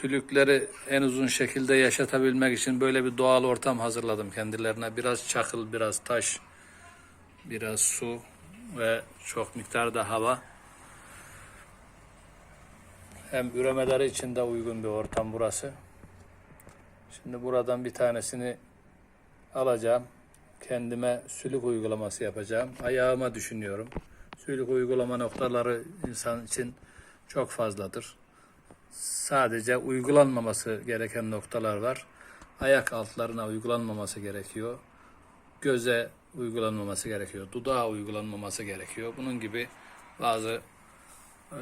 Sülükleri en uzun şekilde yaşatabilmek için böyle bir doğal ortam hazırladım kendilerine. Biraz çakıl, biraz taş, biraz su ve çok miktarda hava. Hem üremeleri için de uygun bir ortam burası. Şimdi buradan bir tanesini alacağım. Kendime sülük uygulaması yapacağım. Ayağıma düşünüyorum. Sülük uygulama noktaları insan için çok fazladır. Sadece uygulanmaması gereken noktalar var. Ayak altlarına uygulanmaması gerekiyor. Göze uygulanmaması gerekiyor. Dudağa uygulanmaması gerekiyor. Bunun gibi bazı e,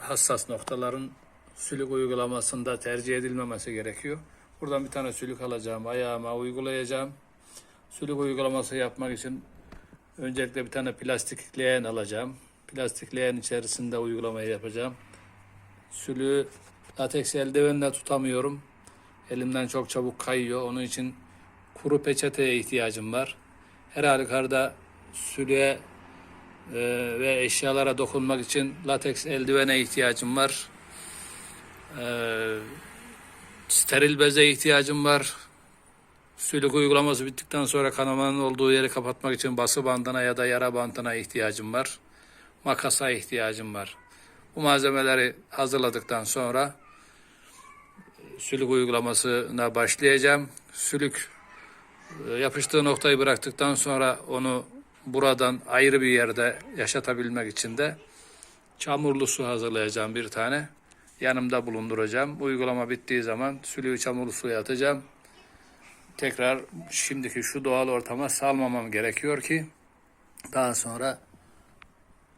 hassas noktaların sülük uygulamasında tercih edilmemesi gerekiyor. Buradan bir tane sülük alacağım, ayağıma uygulayacağım. Sülük uygulaması yapmak için öncelikle bir tane plastik leğen alacağım. Plastik leğen içerisinde uygulamayı yapacağım. Sülüğü lateks eldivenle tutamıyorum. Elimden çok çabuk kayıyor. Onun için kuru peçeteye ihtiyacım var. Her halükarda sülüğe e, ve eşyalara dokunmak için lateks eldivene ihtiyacım var. E, steril beze ihtiyacım var. Sülük uygulaması bittikten sonra kanamanın olduğu yeri kapatmak için bası bandına ya da yara bandına ihtiyacım var. Makasa ihtiyacım var. Bu malzemeleri hazırladıktan sonra e, sülük uygulamasına başlayacağım. Sülük e, yapıştığı noktayı bıraktıktan sonra onu buradan ayrı bir yerde yaşatabilmek için de çamurlu su hazırlayacağım bir tane. Yanımda bulunduracağım. Uygulama bittiği zaman sülüğü çamurlu suya atacağım. Tekrar şimdiki şu doğal ortama salmamam gerekiyor ki daha sonra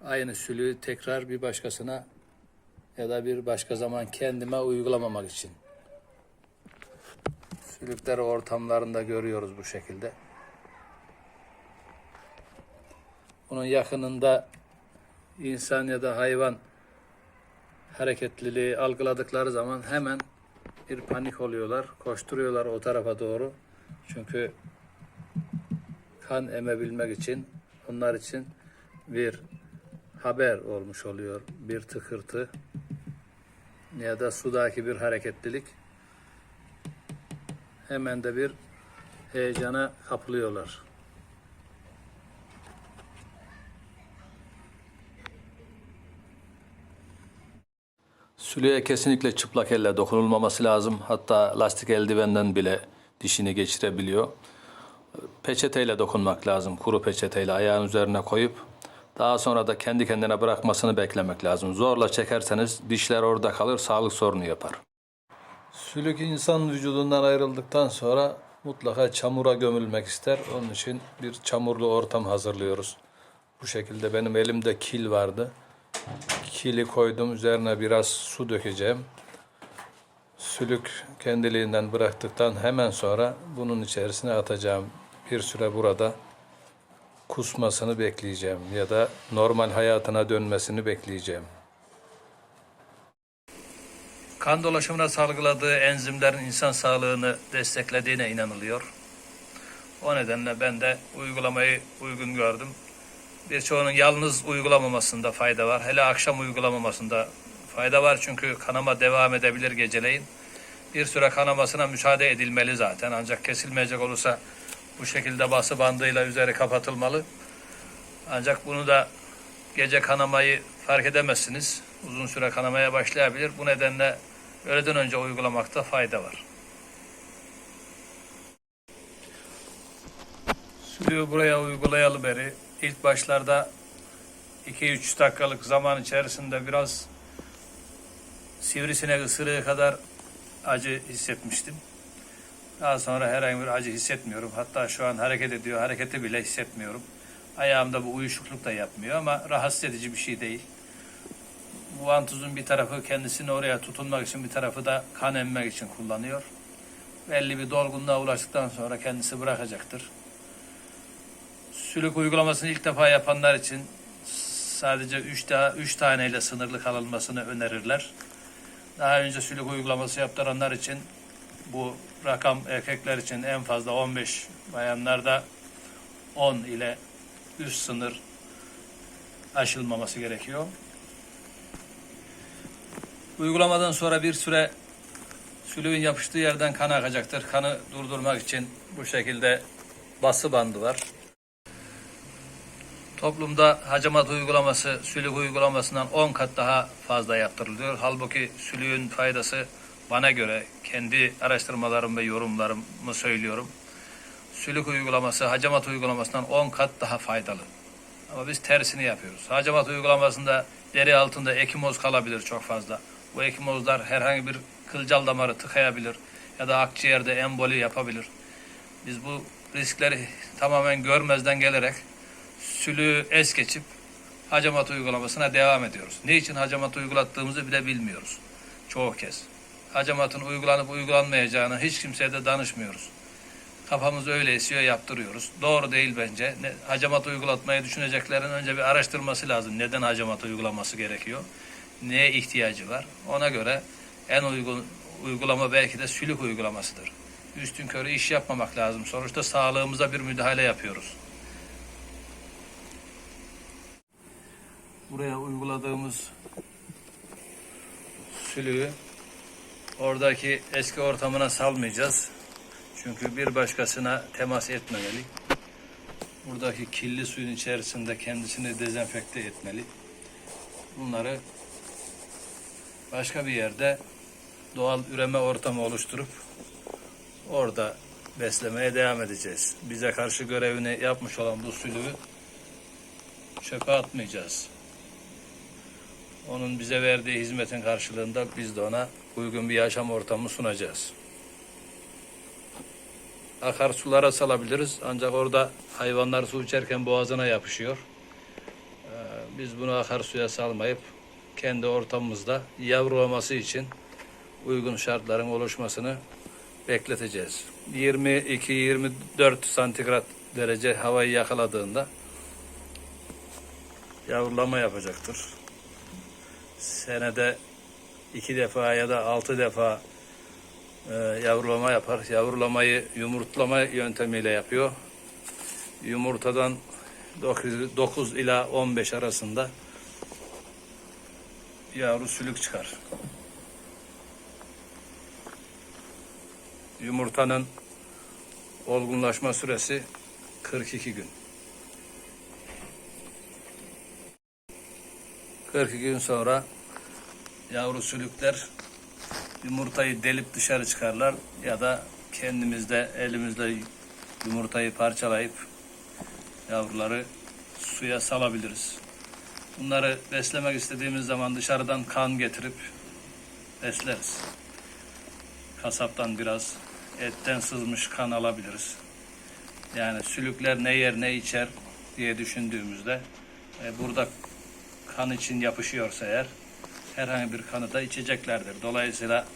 aynı sülüğü tekrar bir başkasına ya da bir başka zaman kendime uygulamamak için. Sülükleri ortamlarında görüyoruz bu şekilde. Bunun yakınında insan ya da hayvan hareketliliği algıladıkları zaman hemen bir panik oluyorlar. Koşturuyorlar o tarafa doğru. Çünkü kan emebilmek için onlar için bir haber olmuş oluyor. Bir tıkırtı ya da sudaki bir hareketlilik. Hemen de bir heyecana kapılıyorlar. Sülüğe kesinlikle çıplak elle dokunulmaması lazım. Hatta lastik eldivenden bile dişini geçirebiliyor. Peçeteyle dokunmak lazım. Kuru peçeteyle ayağın üzerine koyup daha sonra da kendi kendine bırakmasını beklemek lazım. Zorla çekerseniz dişler orada kalır, sağlık sorunu yapar. Sülük insan vücudundan ayrıldıktan sonra mutlaka çamura gömülmek ister. Onun için bir çamurlu ortam hazırlıyoruz. Bu şekilde benim elimde kil vardı. Kili koydum, üzerine biraz su dökeceğim. Sülük kendiliğinden bıraktıktan hemen sonra bunun içerisine atacağım. Bir süre burada kusmasını bekleyeceğim ya da normal hayatına dönmesini bekleyeceğim. Kan dolaşımına salgıladığı enzimlerin insan sağlığını desteklediğine inanılıyor. O nedenle ben de uygulamayı uygun gördüm. Birçoğunun yalnız uygulamamasında fayda var. Hele akşam uygulamamasında fayda var çünkü kanama devam edebilir geceleyin. Bir süre kanamasına müsaade edilmeli zaten ancak kesilmeyecek olursa bu şekilde bası bandıyla üzeri kapatılmalı. Ancak bunu da gece kanamayı fark edemezsiniz. Uzun süre kanamaya başlayabilir. Bu nedenle öğleden önce uygulamakta fayda var. Suyu buraya uygulayalı beri ilk başlarda 2-3 dakikalık zaman içerisinde biraz sivrisinek ısırığı kadar acı hissetmiştim. Daha sonra herhangi bir acı hissetmiyorum. Hatta şu an hareket ediyor, hareketi bile hissetmiyorum. Ayağımda bu uyuşukluk da yapmıyor ama rahatsız edici bir şey değil. Bu vantuzun bir tarafı kendisini oraya tutunmak için bir tarafı da kan emmek için kullanıyor. Belli bir dolgunluğa ulaştıktan sonra kendisi bırakacaktır. Sülük uygulamasını ilk defa yapanlar için sadece 3 daha 3 taneyle sınırlı kalınmasını önerirler. Daha önce sülük uygulaması yaptıranlar için bu rakam erkekler için en fazla 15, bayanlarda 10 ile üst sınır aşılmaması gerekiyor. Uygulamadan sonra bir süre Sülüğün yapıştığı yerden kan akacaktır. Kanı durdurmak için bu şekilde bası bandı var. Toplumda hacamat uygulaması sülük uygulamasından 10 kat daha fazla yaptırılıyor. Halbuki sülüğün faydası bana göre kendi araştırmalarım ve yorumlarımı söylüyorum. Sülük uygulaması hacamat uygulamasından 10 kat daha faydalı. Ama biz tersini yapıyoruz. Hacamat uygulamasında deri altında ekimoz kalabilir çok fazla. Bu ekimozlar herhangi bir kılcal damarı tıkayabilir ya da akciğerde emboli yapabilir. Biz bu riskleri tamamen görmezden gelerek sülüğü es geçip hacamat uygulamasına devam ediyoruz. Niçin hacamat uygulattığımızı bile bilmiyoruz. Çoğu kez. Hacamatın uygulanıp uygulanmayacağını hiç kimseye de danışmıyoruz. Kafamız öyle esiyor yaptırıyoruz. Doğru değil bence. Ne, hacamat uygulatmayı düşüneceklerin önce bir araştırması lazım. Neden hacamat uygulaması gerekiyor? Neye ihtiyacı var? Ona göre en uygun uygulama belki de sülük uygulamasıdır. Üstün körü iş yapmamak lazım. Sonuçta sağlığımıza bir müdahale yapıyoruz. Buraya uyguladığımız sülüğü oradaki eski ortamına salmayacağız. Çünkü bir başkasına temas etmemeli. Buradaki kirli suyun içerisinde kendisini dezenfekte etmeli. Bunları başka bir yerde doğal üreme ortamı oluşturup orada beslemeye devam edeceğiz. Bize karşı görevini yapmış olan bu sülüğü çöpe atmayacağız. Onun bize verdiği hizmetin karşılığında biz de ona uygun bir yaşam ortamı sunacağız. Akarsulara salabiliriz ancak orada hayvanlar su içerken boğazına yapışıyor. Ee, Biz bunu akarsuya salmayıp kendi ortamımızda yavrulaması için uygun şartların oluşmasını bekleteceğiz. 22-24 santigrat derece havayı yakaladığında yavrulama yapacaktır. Senede iki defa ya da altı defa e, yavrulama yapar. Yavrulamayı yumurtlama yöntemiyle yapıyor. Yumurtadan 9, 9 ila 15 arasında yavru sülük çıkar. Yumurtanın olgunlaşma süresi 42 gün. 42 gün sonra yavru sülükler yumurtayı delip dışarı çıkarlar ya da kendimizde elimizle yumurtayı parçalayıp yavruları suya salabiliriz. Bunları beslemek istediğimiz zaman dışarıdan kan getirip besleriz. Kasaptan biraz etten sızmış kan alabiliriz. Yani sülükler ne yer ne içer diye düşündüğümüzde e, burada kan için yapışıyorsa eğer herhangi bir kanı da içeceklerdir. Dolayısıyla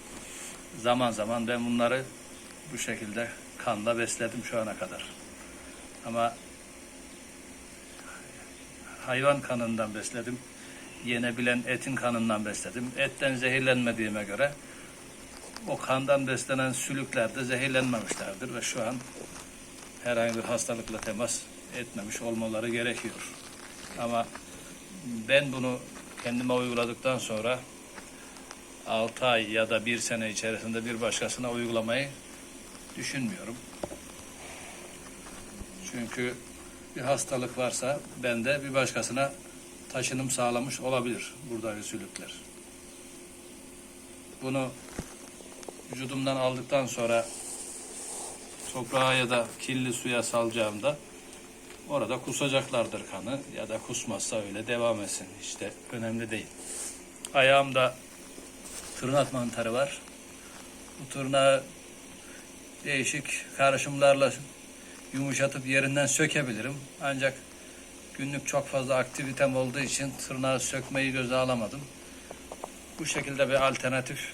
zaman zaman ben bunları bu şekilde kanla besledim şu ana kadar. Ama hayvan kanından besledim. Yenebilen etin kanından besledim. Etten zehirlenmediğime göre o kandan beslenen sülükler de zehirlenmemişlerdir ve şu an herhangi bir hastalıkla temas etmemiş olmaları gerekiyor. Ama ben bunu kendime uyguladıktan sonra 6 ay ya da 1 sene içerisinde bir başkasına uygulamayı düşünmüyorum. Çünkü bir hastalık varsa bende bir başkasına taşınım sağlamış olabilir buradaki sülükler. Bunu vücudumdan aldıktan sonra toprağa ya da kirli suya salacağımda orada kusacaklardır kanı ya da kusmazsa öyle devam etsin. İşte önemli değil. Ayağımda tırnak mantarı var. Bu tırnağı değişik karışımlarla yumuşatıp yerinden sökebilirim. Ancak günlük çok fazla aktivitem olduğu için tırnağı sökmeyi göze alamadım. Bu şekilde bir alternatif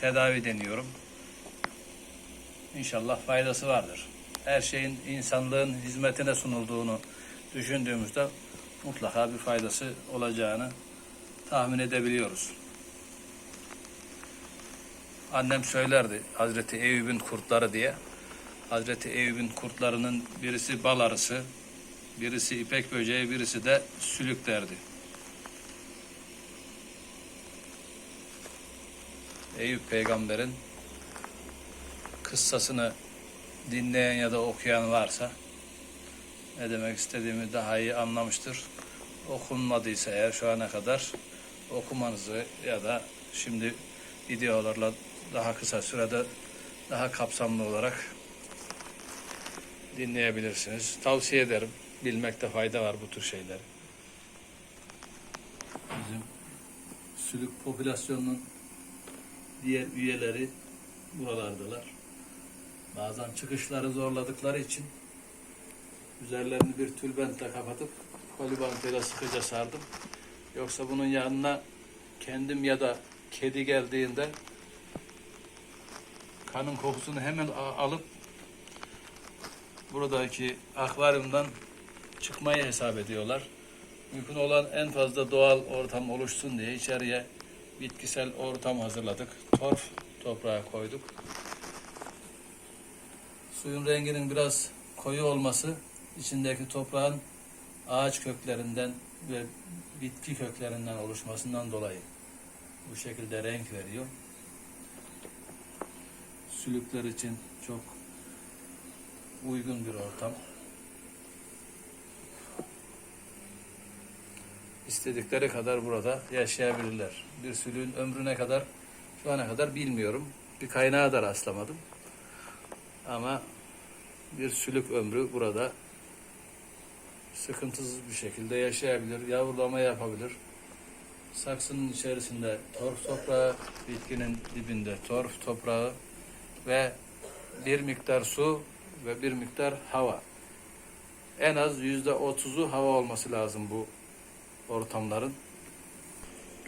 tedavi deniyorum. İnşallah faydası vardır. Her şeyin insanlığın hizmetine sunulduğunu düşündüğümüzde mutlaka bir faydası olacağını tahmin edebiliyoruz. Annem söylerdi Hazreti Eyüp'ün kurtları diye. Hazreti Eyüp'ün kurtlarının birisi bal arısı, birisi ipek böceği, birisi de sülük derdi. Eyüp peygamberin kıssasını dinleyen ya da okuyan varsa ne demek istediğimi daha iyi anlamıştır. Okunmadıysa eğer şu ana kadar okumanızı ya da şimdi videolarla daha kısa sürede daha kapsamlı olarak dinleyebilirsiniz. Tavsiye ederim. Bilmekte fayda var bu tür şeyleri. Bizim sülük popülasyonunun diğer üyeleri buralardalar. Bazen çıkışları zorladıkları için üzerlerini bir tülbentle kapatıp kolibantıyla sıkıca sardım. Yoksa bunun yanına kendim ya da kedi geldiğinde kanın kokusunu hemen alıp buradaki akvaryumdan çıkmayı hesap ediyorlar. Mümkün olan en fazla doğal ortam oluşsun diye içeriye bitkisel ortam hazırladık. Torf toprağa koyduk. Suyun renginin biraz koyu olması içindeki toprağın ağaç köklerinden ve bitki köklerinden oluşmasından dolayı bu şekilde renk veriyor. Sülükler için çok uygun bir ortam. İstedikleri kadar burada yaşayabilirler. Bir sülüğün ömrüne kadar şu ana kadar bilmiyorum. Bir kaynağa da rastlamadım. Ama bir sülük ömrü burada sıkıntısız bir şekilde yaşayabilir, yavrulama yapabilir. Saksının içerisinde torf toprağı, bitkinin dibinde torf toprağı ve bir miktar su ve bir miktar hava. En az yüzde otuzu hava olması lazım bu ortamların.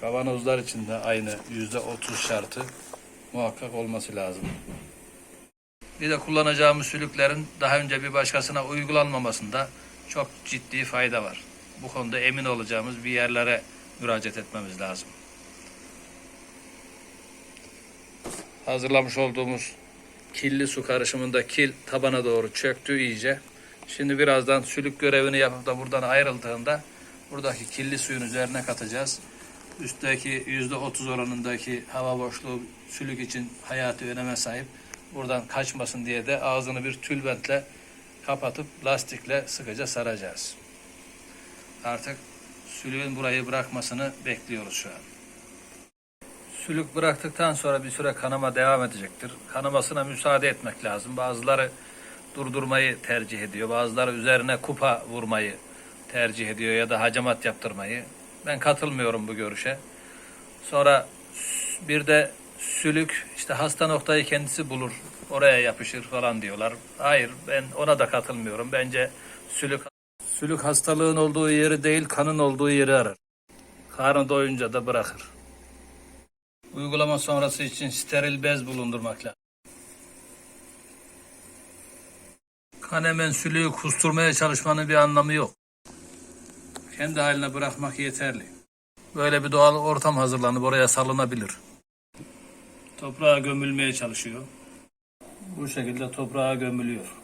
Kavanozlar için de aynı yüzde otuz şartı muhakkak olması lazım. Bir de kullanacağımız sülüklerin daha önce bir başkasına uygulanmamasında çok ciddi fayda var. Bu konuda emin olacağımız bir yerlere müracaat etmemiz lazım. Hazırlamış olduğumuz killi su karışımında kil tabana doğru çöktü iyice. Şimdi birazdan sülük görevini yapıp da buradan ayrıldığında buradaki killi suyun üzerine katacağız. Üstteki yüzde otuz oranındaki hava boşluğu sülük için hayati öneme sahip. Buradan kaçmasın diye de ağzını bir tülbentle kapatıp lastikle sıkıca saracağız. Artık sülüğün burayı bırakmasını bekliyoruz şu an. Sülük bıraktıktan sonra bir süre kanama devam edecektir. Kanamasına müsaade etmek lazım. Bazıları durdurmayı tercih ediyor. Bazıları üzerine kupa vurmayı tercih ediyor ya da hacamat yaptırmayı. Ben katılmıyorum bu görüşe. Sonra bir de sülük işte hasta noktayı kendisi bulur. Oraya yapışır falan diyorlar. Hayır ben ona da katılmıyorum. Bence sülük sülük hastalığın olduğu yeri değil kanın olduğu yeri arar. Karnı doyunca da bırakır. Uygulama sonrası için steril bez bulundurmak lazım. Kan hemen sülüğü kusturmaya çalışmanın bir anlamı yok. Kendi haline bırakmak yeterli. Böyle bir doğal ortam hazırlanıp oraya salınabilir. Toprağa gömülmeye çalışıyor. Bu şekilde toprağa gömülüyor.